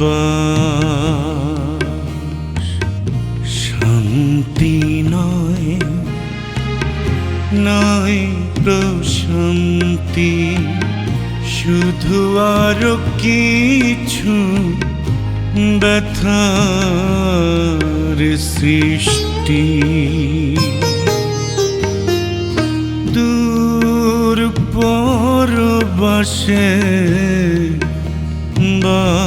বাস। শান্তি নয় নয় প্রশান্তি শুধু আরও কিছু ব্যথার সৃষ্টি। দূর পরবাসে বাস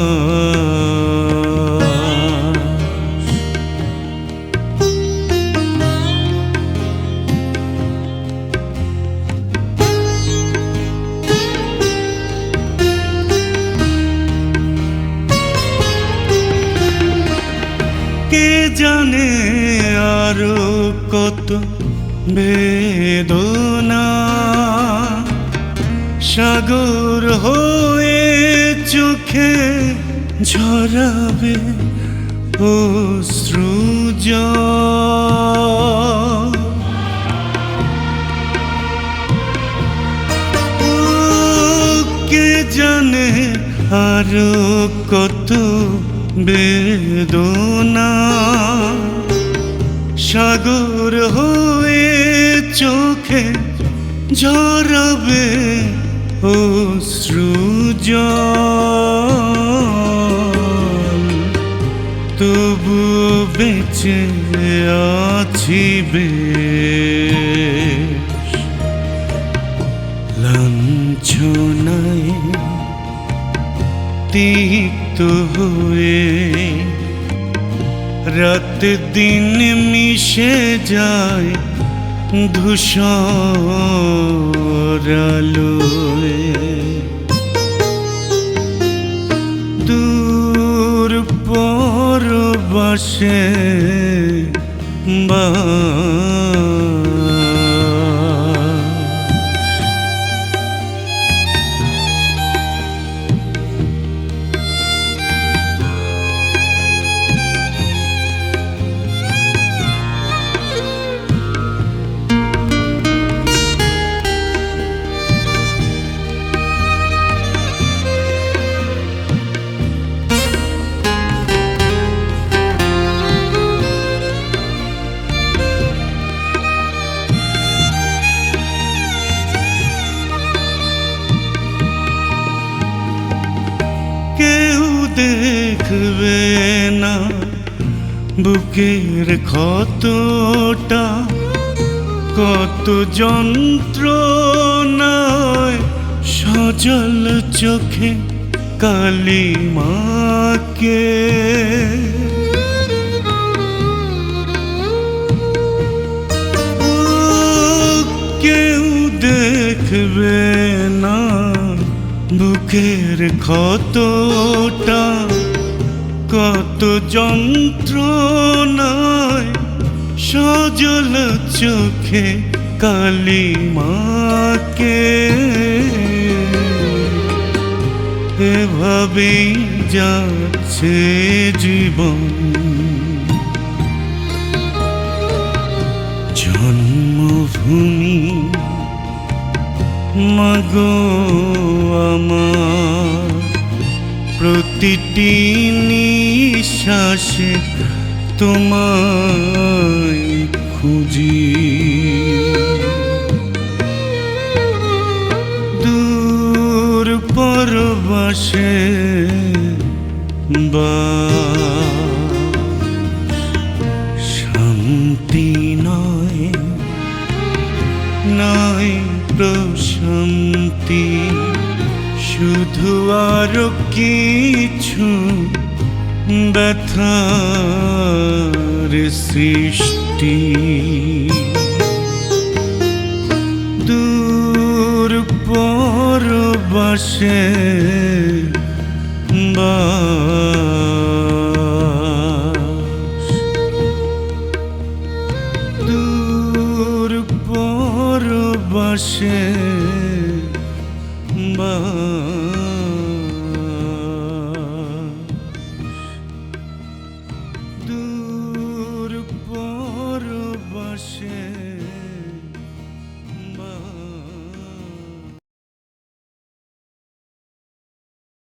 কে জানে আরও কত বেদনা? সাগর হয়ে চোখে ঝরাবে সৃজ কে জানে আরও কত বেদনা। সাগর হয়ে চোখে ঝরাবে ও সৃজ তবু বেঁচে আছি বেশ। লাঞ্ছনায় তিক্ত হয়ে রাত দিন মিশে যায় ধূসরালোয় দূর দেখবে না বুকের ক্ষতটা কত যন্ত্রণায় সজল চোখে কালী মাকে বুকের ক্ষতটা কত যন্ত্র যন্ত্রণায় সজল চোখে কালী মাকে। এভাবেই যাচ্ছে জীবন। জন্মভূমি মাগো আমার। প্রতিটি নিঃশ্বাসে তোমায় খুঁজি। দূর পরবাসে আরও কিছু ব্যথার সৃষ্টি। দূর পরবাসে বাস। দূর পরবাসে